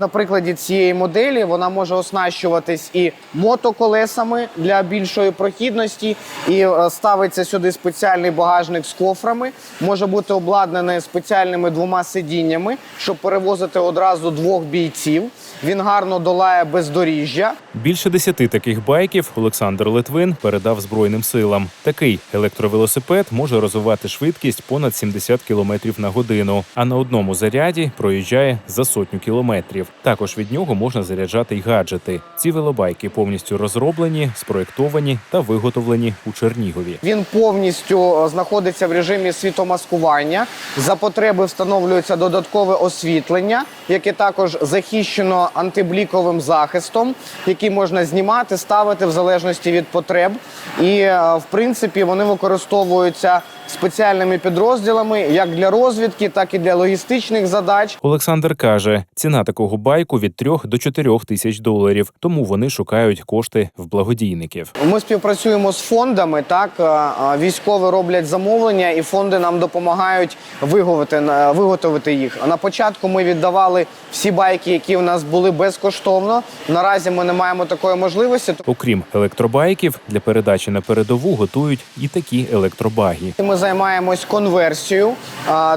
На прикладі цієї моделі вона може оснащуватись і мотоколесами для більшої прохідності, і е, ставиться сюди спеціальний багажник з кофрами. Може бути обладнаний спеціальними двома сидіннями, щоб перевозити одразу двох бійців. Він гарно долає бездоріжжя. Більше десяти таких байків Олександр Литвин передав Збройним силам. Такий електровелосипед може розвивати швидкість понад 70 км на годину, а на одному заряді проїжджає за сотню кілометрів. Також від нього можна заряджати й гаджети. Ці велобайки повністю розроблені, спроєктовані та виготовлені у Чернігові. Він повністю е, знаходиться в режимі світомаскування. За потреби встановлюється додаткове освітлення, яке також захищено антибліковим захистом, який можна знімати, ставити в залежності від потреб. І е, в принципі вони використовуються спеціальними підрозділами як для розвідки, так і для логістичних задач. Олександр каже, ціна такого байку від 3 до 4 тисяч доларів, тому вони шукають кошти в благодійників. Ми співпрацюємо з фондами. Так е, е, військові роблять замовлення, і фонди нам допомагають виготовити, е, виготовити їх. На початку ми віддавали всі байки, які в нас були безкоштовно. Наразі ми не маємо такої можливості. Окрім електробайків, для передачі на передову готують і такі електробаги. Ми займаємось конверсією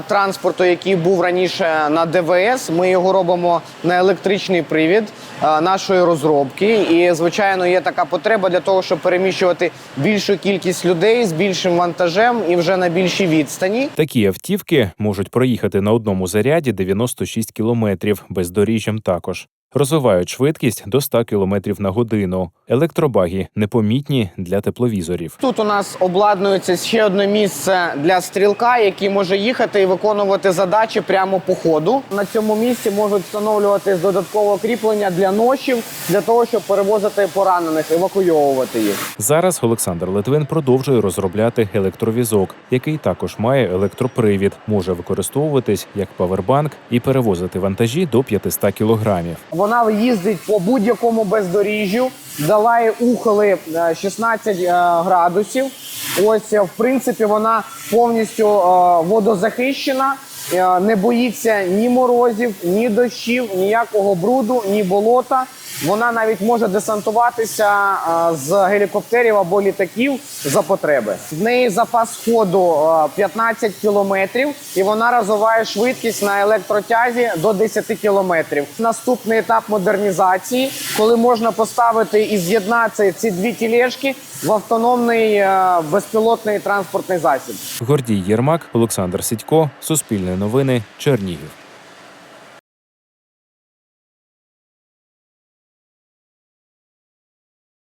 транспорту, який був раніше на ДВС. Ми його робимо на електричний привід нашої розробки. І звичайно, є така потреба для того, щоб переміщувати більшу кількість людей з більшим вантажем і вже на більшій відстані. Такі автівки можуть проїхати на одному заряді 96 кілометрів, бездоріжжям також. Розвивають швидкість до 100 кілометрів на годину. Електробаги непомітні для тепловізорів. Тут у нас обладнується ще одне місце для стрілка, який може їхати і виконувати задачі прямо по ходу. На цьому місці можуть встановлювати додаткове кріплення для ношів, для того, щоб перевозити поранених, евакуйовувати їх. Зараз Олександр Литвин продовжує розробляти електровізок, який також має електропривід, може використовуватись як павербанк і перевозити вантажі до 500 кілограмів. Вона їздить по будь-якому бездоріжжю, долає ухили е, 16 е, градусів. Ось, е, в принципі, вона повністю е, водозахищена, е, не боїться ні морозів, ні дощів, ніякого бруду, ні болота. Вона навіть може десантуватися з гелікоптерів або літаків за потреби. В неї запас ходу е, 15 кілометрів, і вона розвиває швидкість на електротязі до 10 кілометрів. Наступний етап модернізації, коли можна поставити і з'єднати ці дві тілешки в автономний безпілотний транспортний засіб. Гордій Єрмак, Олександр Сідько, Суспільне новини, Чернігів.